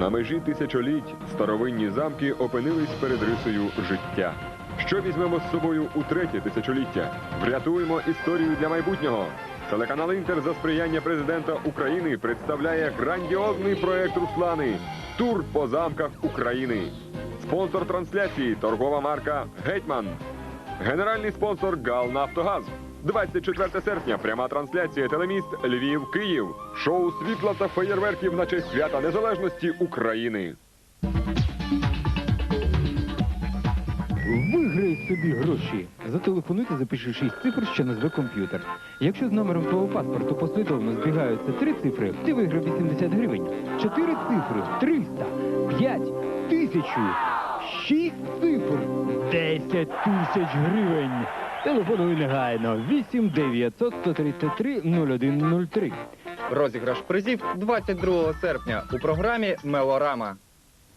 На межі тисячоліть старовинні замки опинились перед рисою життя. Що візьмемо з собою у третє тисячоліття? Врятуємо історію для майбутнього. Телеканал Інтер за сприяння президента України представляє грандіозний проект Руслани Тур по замках України. Спонсор трансляції торгова марка Гетьман. Генеральний спонсор ГАЛ Нафтогаз. 24 серпня. Пряма трансляція Телеміст Львів Київ. Шоу світла та феєрверків на честь свята незалежності України. Виграй собі гроші. Зателефонуйте, запиши 6 цифр, що назве комп'ютер. Якщо з номером твого паспорту послідовно збігаються три цифри, ти виграв 80 гривень. Чотири цифри 300, 5 тисячу, 6 цифр 10 тисяч гривень. Телефонуй негайно 8 900 133 0103. Розіграш призів 22 серпня у програмі Мелорама.